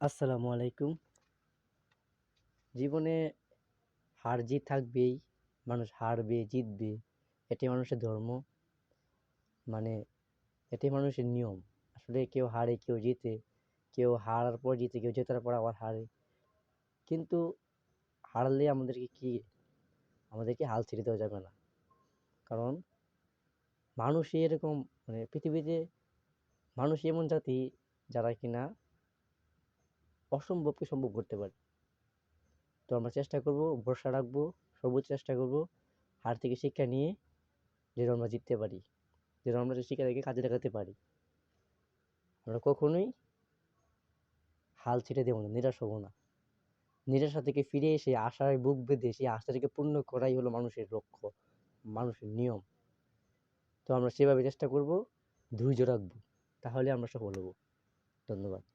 আসসালামু আলাইকুম। জীবনে হার জিত থাকবেই, মানুষ হারবে, জিতবে, এটাই মানুষের ধর্ম। মানে এটাই মানুষের নিয়ম। আসলে কেউ হারে, কেউ জিতে, কেউ হারার পর জিতে, কেউ জেতার পর আবার হারে। কিন্তু হারলে আমাদেরকে কি, আমাদেরকে হাল ছেড়ে দেওয়া যাবে না। কারণ মানুষই এরকম মানে পৃথিবীতে মানুষ এমন জাতি যারা কিনা অসম্ভবকে সম্ভব করতে পারে। তো আমরা চেষ্টা করব, ভরসা রাখব, সর্বোচ্চ চেষ্টা করব হার থেকে শিক্ষা নিয়ে যেন আমরা জিততে পারি যেন আমরা সেই শিক্ষাটাকে কাজে লাগাতে পারি। আমরা কখনোই হাল ছেড়ে দেবো না, নিরাশ হব না। নিরাশা থেকে ফিরে এসে আশায় বুক বেঁধে সেই আশাটাকে পূর্ণ করাই হলো মানুষের লক্ষ্য, মানুষের নিয়ম। তো আমরা সেভাবে চেষ্টা করব, ধৈর্য রাখব, তাহলে আমরা সফল হব। ধন্যবাদ।